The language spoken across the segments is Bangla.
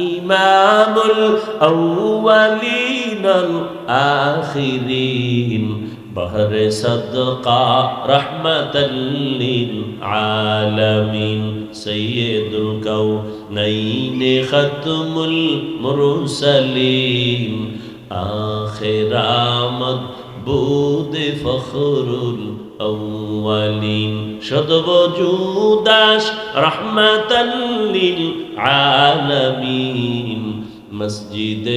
إمام الأولين الآخرين. بحر صدقة رحمة للعالمين. سيد الكونين ختم المرسلين. آخر آمد بود فخر الأولين شد وجوداش رحمة للعالمين مسجد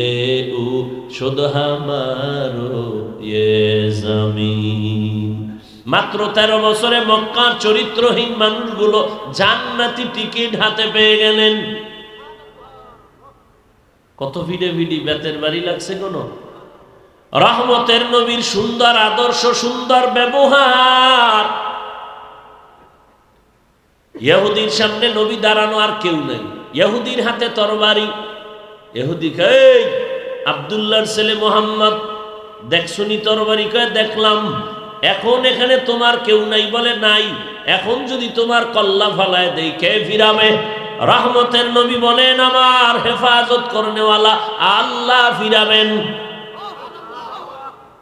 او شد همارو ये জমিন মাত্র তেরো বছরে মক্কার চরিত্রহীন মানুষগুলো জান্নাতি টিকিট হাতে পেয়ে গেলেন কত ভিডে ভিডি বেতের বাড়ি লাগছে কোনো রহমতের নবীর সুন্দর আদর্শ, সুন্দর ব্যবহার। ইহুদির সামনে নবী দাঁড়ানো আর কেউ নেই। ইহুদির হাতে তরবারি। ইহুদি এই আবদুল্লাহর ছেলে মোহাম্মদ দেখছনি তরবারি? কয়ে, দেখলাম। এখন এখানে তোমার কেউ নাই বলে নাই। এখন যদি তোমার কল্লা ফালায় দেই, কে ফিরাবে? রহমতের নবী বলেন, আমার হেফাজত করনেওয়ালা আল্লাহ ফিরাবেন।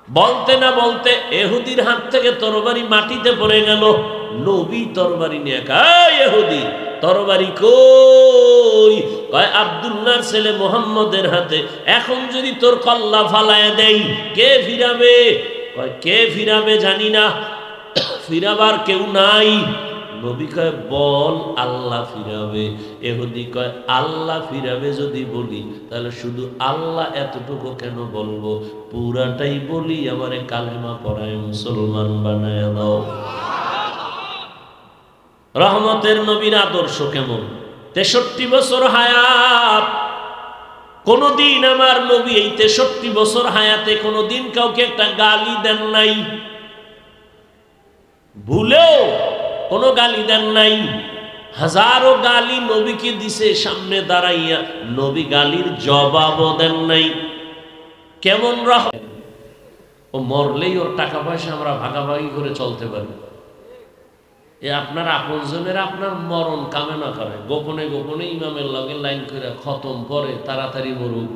বলতে না বলতে এহুদির হাত থেকে তরবারি মাটিতে পড়ে গেল। নবী তরবারি নিয়ে কায় এহুদি, তরবারি কই? কয়, আব্দুল্লাহর ছেলে মোহাম্মদের হাতে, এখন যদি তোর কল্লা ফালায় দেই, কে ফিরাবে? কয়, কে ফিরাবে জানি না, ফিরাবার কেউ নাই। নবী কয় বল, আল্লাহ ফিরাবে। এহুদি কয়, আল্লাহ ফিরাবে যদি বলি, তাহলে শুধু আল্লাহ এতটুকু কেন বলব? পুরাটাই বলি, আমারে কালেমা পড়ায় মুসলমান বানায় দাও। রহমতের নবীর আদর্শ কেমন? তেষট্টি বছর হায়াত। কোনদিন আমার নবী এই তেষট্টি বছর হায়াতে কোনদিন কাউকে একটা গালি দেন নাই। ভুলেও কোনো গালি দেন নাই। হাজারো গালি নবীকে দিছে, সামনে দাঁড়াইয়া নবী গালির জবাবও দেন নাই। কেমন রহ ও মরলেই ওর টাকা পয়সা আমরা ভাগাভাগি করে চলতে পারি। এ আপনার আপনজনের আপনার মরণ কামনা করে। গোপনে গোপনে ইমামের লগে লাইন করে খতম করে, তাড়াতাড়ি মরুক।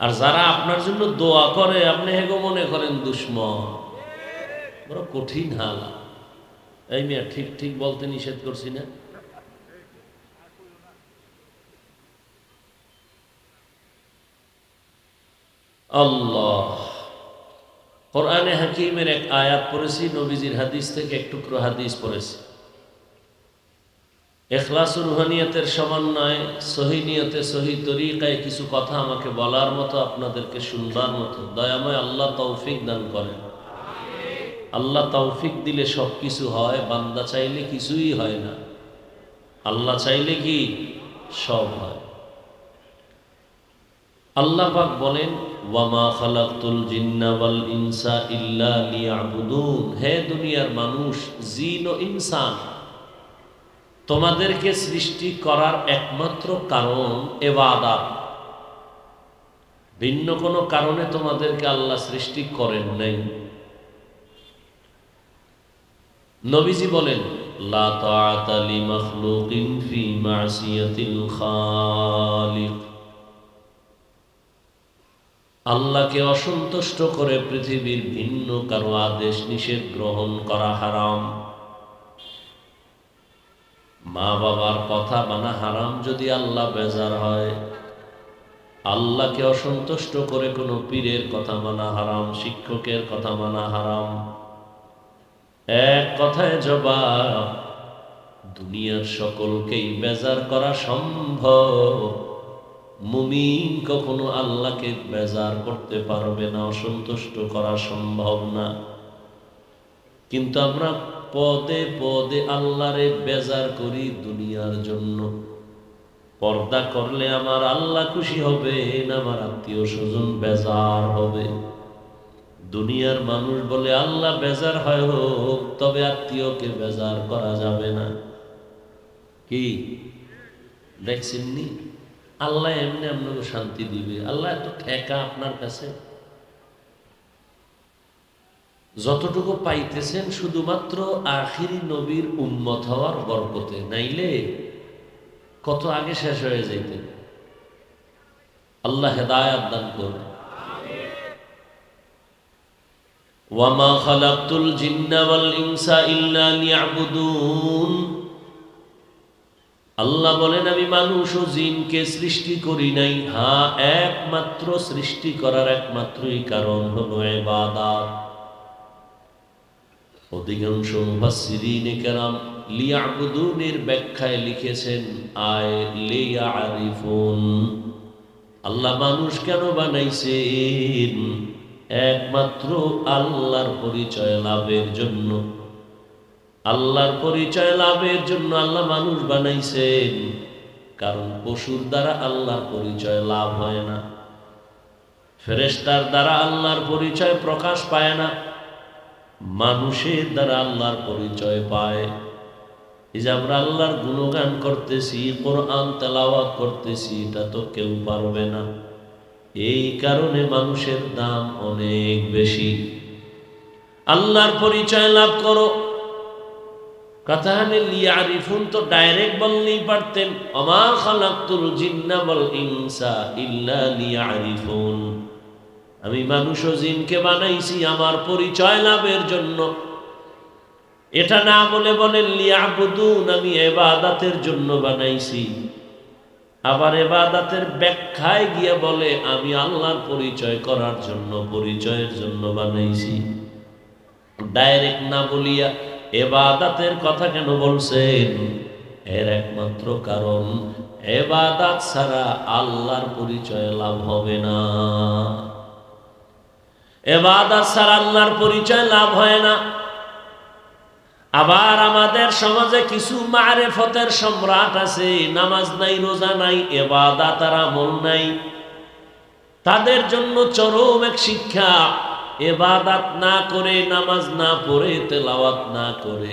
আর যারা আপনার জন্য দোয়া করে, আপনি হেগো মনে করেন দুশ্মন। বড় কঠিন হাল। এই মেয়ে ঠিক ঠিক বলতে নিষেধ করছি না। আল্লাহ। কোরআনে হাকিমের এক আয়াত পড়েছি, নবীজির হাদিস থেকে এক টুকরো হাদিস পড়েছি। এখলাস রুহানিয়তের সমন্বয়ে, সহি নিয়তে, সহি তরিকায় কিছু কথা আমাকে বলার মতো আপনাদেরকে শুনবার মতো। দয়াময় আল্লাহ তৌফিক দান করেন। আল্লাহ তৌফিক দিলে সব কিছু হয়, বান্দা চাইলে কিছুই হয় না। আল্লাহ চাইলে কি? সব হয়। আল্লাহ পাক বলেন, ওয়ামা খালাকতুল জিন্না ওয়াল ইনসা ইল্লা লিয়াবুদুন। হে দুনিয়ার মানুষ, জিন ও ইনসান, তোমাদেরকে সৃষ্টি করার একমাত্র কারণ এবাদাত। ভিন্ন কোনো কারণে তোমাদেরকে আল্লাহ সৃষ্টি করেন নাই। নবীজি বলেন আল্লাহকে অসন্তুষ্ট করে পৃথিবীর ভিন্ন কারও আদেশ নিষেধ গ্রহণ করা হারাম। মা বাবার কথা মানা হারাম যদি আল্লাহ বেজার হয়। আল্লাহকে অসন্তুষ্ট করে কোনো পীরের কথা মানা হারাম, শিক্ষকের কথা মানা হারাম। এক কথায় জবাব, দুনিয়ার সকলকেই বেজার করা সম্ভব। মুমিন কখনো আল্লাহকে বেজার করতে পারবে না, অসন্তুষ্ট করা সম্ভব না। কিন্তু আমরা পদে পদে আল্লাহরে বেজার করি দুনিয়ার জন্য। পর্দা করলে আমার আল্লাহ খুশি হবে না আমার আত্মীয় স্বজন বেজার হবে। দুনিয়ার মানুষ বলে, আল্লাহ বেজার হয় হোক, তবে আত্মীয়কে বেজার করা যাবে না। কি? দেখছেননি আল্লাহ এমনি আপনাকে শান্তি দিবে। আল্লাহ এত ঠেকা আপনার কাছে। যতটুকু পাইতেছেন শুধুমাত্র আখিরি নবীর উন্মত হওয়ার বরকতে। নাইলে কত আগে শেষ হয়ে যাইতেন আল্লাহ হেদায়াত দান করবে ওয়ামা খালাকতুল জিন্না ওয়াল ইনসা ইল্লা আল্লাহ বলেন, আমি মানুষ ও জিনকে সৃষ্টি করি নাই। হ্যাঁ একমাত্র সৃষ্টি করার একমাত্রই কারণ হলো ইবাদত। অধিকাংশ মুফাসসিরিনে কেরাম লিয়াবুদুনের ব্যাখ্যায় লিখেছেন, আয় লিয়ারিফুন। আল্লাহ মানুষ কেন বানাইছেন? একমাত্র আল্লাহর পরিচয় লাভের জন্য। আল্লাহর পরিচয় লাভের জন্য আল্লাহ মানুষ বানাইছেন। কারণ পশুর দ্বারা আল্লাহর পরিচয় লাভ হয় না। ফেরেস্তার দ্বারা আল্লাহর পরিচয় প্রকাশ পায় না। মানুষের দ্বারা আল্লাহর পরিচয় পায়। এই যে আমরা আল্লাহর গুণগান করতেছি, কোরআন তেলাওয়াত করতেছি, এটা তো কেউ পারবে না। এই কারণে মানুষের দাম অনেক বেশি। আল্লাহর পরিচয় লাভ করো। লিয়ারিফুন তো ডাইরেক্ট পারতেন অমা ইনসা লিয়ারিফুন। আমি মানুষ ও জিনকে বানাইছি আমার পরিচয় লাভের জন্য। এটা না বলে বলেন লিয়াবুদুন আমি এবাদাতের জন্য বানাইছি। আবার এবাদাতের ব্যাখ্যায় গিয়ে বলে, আমি আল্লাহর পরিচয় করার জন্য, পরিচয়ের জন্য বানাইছি। ডাইরেক্ট না বলিয়া এবাদাতের কথা কেন বলছেন? এর একমাত্র কারণ, এবাদাত ছাড়া আল্লাহর পরিচয় লাভ হবে না। এবাদাত ছাড়া আল্লাহর পরিচয় লাভ হয় না। আবার আমাদের সমাজে কিছু মারেফতের সম্রাট আছে, নামাজ নাই, রোজা নাই, এবাদাত আর আমল নাই। তাদের জন্য চরম এক শিক্ষা, এবাদাত না করে, নামাজ না পড়ে, তেলাওয়াত না করে,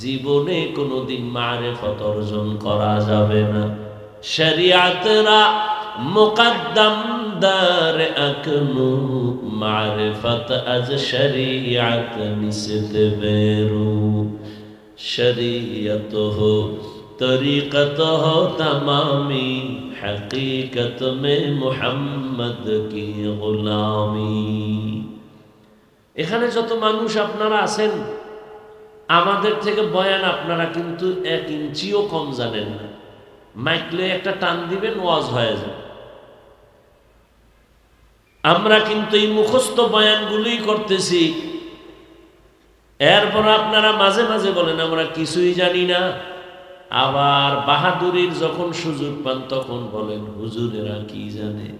জীবনে কোনোদিন মারেফত অর্জন করা যাবে না। শরিয়াতরা মুকদ্দম দার আকনু মারফত আজ শরিয়াত নিসিদ বেরু। শরিয়ত হো, তরিকত হো তমামি, হকিকত মে মুহাম্মদ কি গুলামি। এখানে যত মানুষ আপনারা আছেন, আমাদের থেকে বয়ান আপনারা কিন্তু এক ইঞ্চিও কম জানেন না। মাইকলে একটা টান দিবেন, ওয়াজ হয়ে যায় আমরা কিন্তু এই মুখস্থ বয়ানগুলোই করতেছি। এরপর আপনারা মাঝে মাঝে বলেন, আমরা কিছুই জানি না। আবার বাহাদুরির যখন সুযোগ পান, তখন বলেন, হুজুরেরা কি জানে?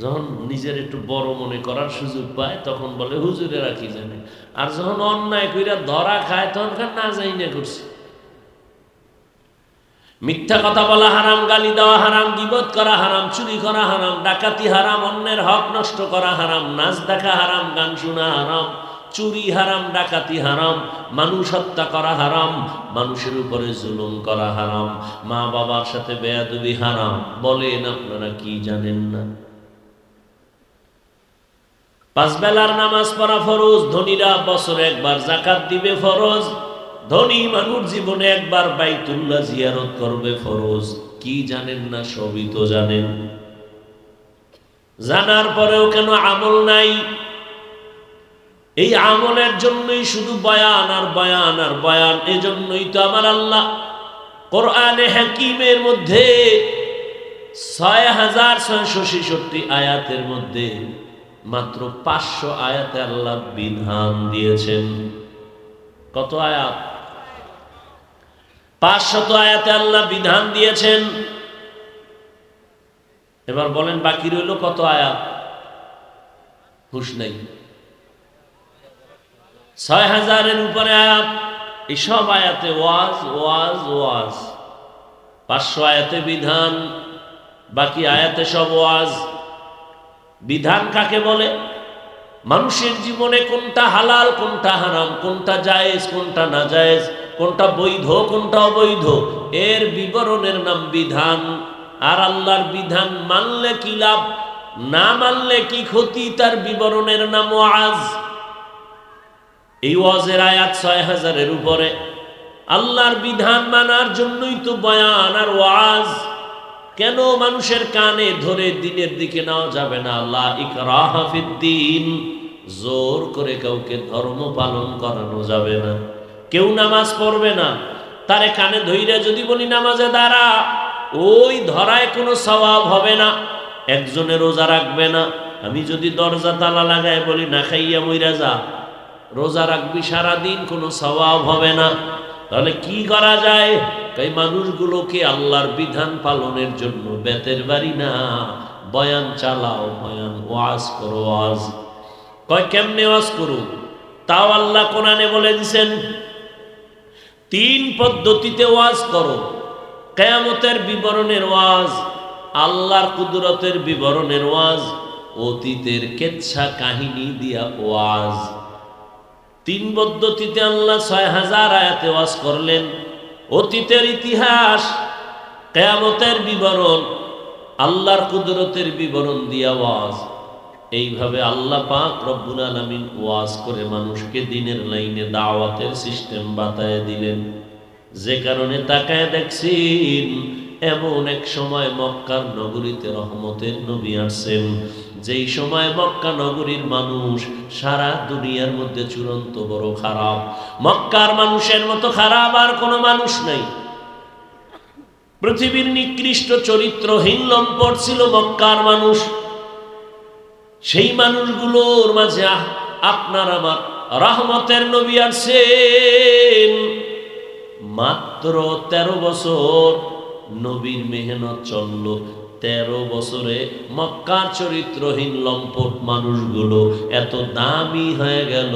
যখন নিজের একটু বড় মনে করার সুযোগ পায়, তখন বলে, হুজুরেরা কি জানে? আর যখন অন্যায় কইরা ধরা খায়, তখন না যাই না করছে। মিথ্যা কথা বলা হারাম, গালি দেওয়া হারাম, গিবত করা হারাম, চুরি করা হারাম, ডাকাতি হারাম, অন্যের হক নষ্ট করা হারাম, নাচ দেখা হারাম, গান শোনা হারাম, চুরি হারাম, ডাকাতি হারাম, মানুষ হত্যা করা হারাম, মানুষের উপরে জুলুম করা হারাম মা বাবার সাথে বেয়াদবি হারাম, বলেন আপনারা কি জানেন না? পাঁচ বেলার নামাজ পড়া ফরজ, ধনীরা বছরে একবার জাকাত দিবে ফরজ। ধনী মানুষ জীবনে একবার বাইতুল্লাহ জিয়ারত করবে ফরজ। কি জানেন না? সবই তো জানেন। জানার পরেও কেন আমল নাই? এই আমলের জন্যই শুধু বয়ান আর বয়ান আর বয়ান, এজন্যই তো আমার আল্লাহ কোরআনে হাকিমের মধ্যে ছয় হাজার ছয়শো ছেষট্টি আয়াতের মধ্যে মাত্র পাঁচশো আয়াতে আল্লাহ বিধান দিয়েছেন। কত আয়াত? পাঁচশত আয়াতে আল্লাহ বিধান দিয়েছেন। এবার বলেন, বাকি রইল কত আয়াত? হুশ নাই। ছয় হাজারের উপরে আয়াত এসব আয়াতে ওয়াজ ওয়াজ ওয়াজ। পাঁচশো আয়াতে বিধান, বাকি আয়াতে সব ওয়াজ। বিধান কাকে বলে? মানুষের জীবনে কোনটা হালাল, কোনটা হারাম, কোনটা জায়েজ, কোনটা না জায়েজ কোনটা বৈধ, কোনটা অবৈধ? এর বিবরণের নাম বিধান। আর আল্লাহর বিধান মানলে কি লাভ? না মানলে কি ক্ষতি? তার বিবরণের নাম ওয়াজ। এই ওয়াজের আয়াত ছয় হাজারের উপরে। আল্লাহর বিধান মানার জন্যই তো বয়ান আর ওয়াজ। কেন মানুষের কানে ধরে দিনের দিকে নেওয়া যাবে না? আল্লাহ ইকরাহা জোর করে কাউকে ধর্ম পালন করানো যাবে না। কেউ নামাজ পড়বে না। তারে কানে ধইরা যদি বলি, নামাজে দাঁড়া। ওই ধরায় কোনো স্বভাব হবে না। একজনে রোজা রাখবে না। আমি যদি দরজা তালা লাগায় বলি, না খাইয়া মইরা যা। রোজা রাখবি সারাদিন, কোনো স্বভাব হবে না। তাহলে কি করা যায়? তাই মানুষগুলোকে আল্লাহর বিধান পালনের জন্য বেতের বাড়ি না। বয়ান চালাও, বয়ান ওয়াজ করো, ওয়াজ। কয়, কেমনে ওয়াজ করো তাও আল্লাহ কোরআনে বলে দিছেন তিন পদ্ধতিতে ওয়াজ করো। কেয়ামতের বিবরণের ওয়াজ, আল্লাহর কুদরতের বিবরণের ওয়াজ, অতীতের কেচ্ছা কাহিনী দিয়া ওয়াজ। তিন পদ্ধতিতে আল্লাহ ছয় হাজার আয়াতে ওয়াজ করলেন। অতীতের ইতিহাস, কেয়ামতের বিবরণ, আল্লাহর কুদরতের বিবরণ দিয়া ওয়াজ। এইভাবে আল্লাহ পাক রব্বুল আলামিন ওয়াজ করে মানুষকে দিনের লাইনে দাওয়াতের সিস্টেম বাতায় দিলেন। যে কারণে তাকায় দেখছেন, এমন এক সময় মক্কার নগরীতে রহমতের নবী আসছেন। যেই সময় মক্কা নগরীর মানুষ সারা দুনিয়ার মধ্যে চূড়ান্ত বড় খারাপ। মক্কার মানুষের মতো খারাপ আর কোনো মানুষ নেই। পৃথিবীর নিকৃষ্ট চরিত্রহীন লম্পট ছিল মক্কার মানুষ। সেই মানুষগুলোর মাঝে আপনার আমার রহমতের নবী আসছেন মাত্র তেরো বছর নবীর মেহনত চলল। তেরো বছরে মক্কার চরিত্রহীন লম্পট মানুষগুলো এত দামি হয়ে গেল।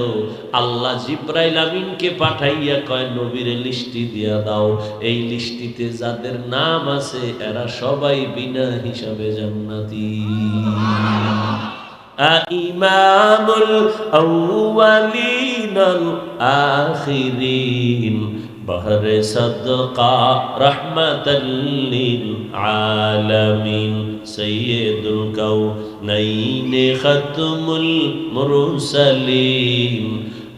আল্লাহ জিব্রাইল আমিনকে পাঠাইয়া কয়, নবীর লিস্টি দিয়া দাও। এই লিস্টিতে যাদের নাম আছে, এরা সবাই বিনা হিসাবে জান্নাতি। إمام الأولين الآخرين. بحر صدقة رحمة للعالمين. سيد الكونين ختم المرسلين.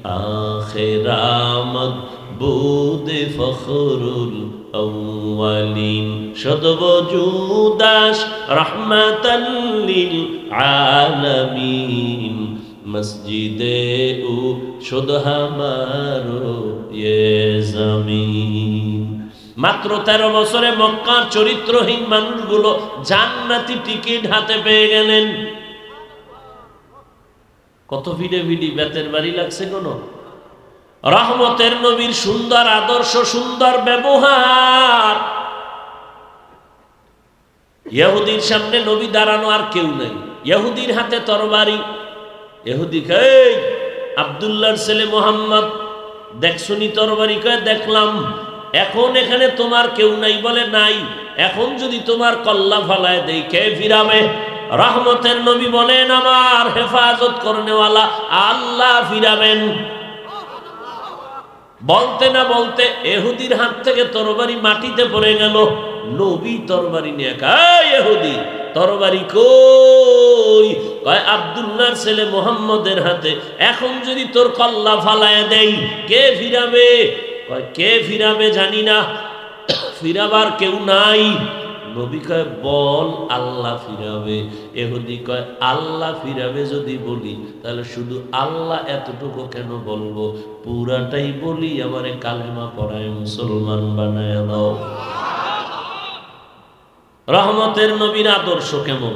آخر آمد بود فخر الأولين شد وجوداش رحمة للعالمين মসজিদে ও শুধু হামারো ইয়ে জমিন মাত্র তেরো বছরে মক্কার চরিত্রহীন মানুষগুলো জান্নাতি টিকিট হাতে পেয়ে গেলেন কত ভিডে ভিডি বেতের বাড়ি লাগছে কোনো রহমতের নবীর সুন্দর আদর্শ, সুন্দর ব্যবহার। ইহুদির সামনে নবী দাঁড়ানো আর কেউ নেই। ইহুদির হাতে তরবারি। ইহুদি এই আবদুল্লাহর ছেলে মোহাম্মদ দেখছনি তরবারি? কয়ে, দেখলাম। এখন এখানে তোমার কেউ নাই বলে নাই। এখন যদি তোমার কল্লা ফালায় দেই, কে ফিরাবে? রহমতের নবী বলেন, আমার হেফাজত করনেওয়ালা আল্লাহ ফিরাবেন। বলতে না বলতে এহুদির হাত থেকে তরবারি মাটিতে পড়ে গেল। নবী তরবারি নিয়ে এহুদি, তরবারি কই? কয়, আব্দুল্লাহর ছেলে মোহাম্মদের হাতে, এখন যদি তোর কল্লা ফালায় দেই, কে ফিরাবে? কয়, কে ফিরাবে জানি না, ফিরাবার কেউ নাই। নবী কয় বল আল্লাহ ফিরাবে। এহুদি কয়, আল্লাহ ফিরাবে যদি বলি, তাহলে শুধু আল্লাহ এতটুকু কেন বলব? পুরাটাই বলি, আমারে কালেমা পড়ায় মুসলমান বানায় দাও। রহমতের নবীর আদর্শ কেমন?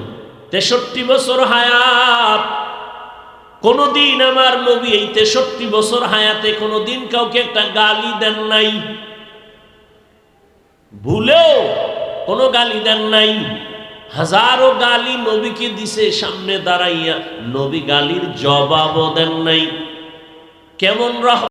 তেষট্টি বছর হায়াত। কোনদিন আমার নবী এই তেষট্টি বছর হায়াতে কোনদিন কাউকে একটা গালি দেন নাই। ভুলেও কোনো গালি দেন নাই। হাজারো গালি নবীকে দিছে, সামনে দাঁড়াইয়া নবী গালির জবাবও দেন নাই। কেমন রহ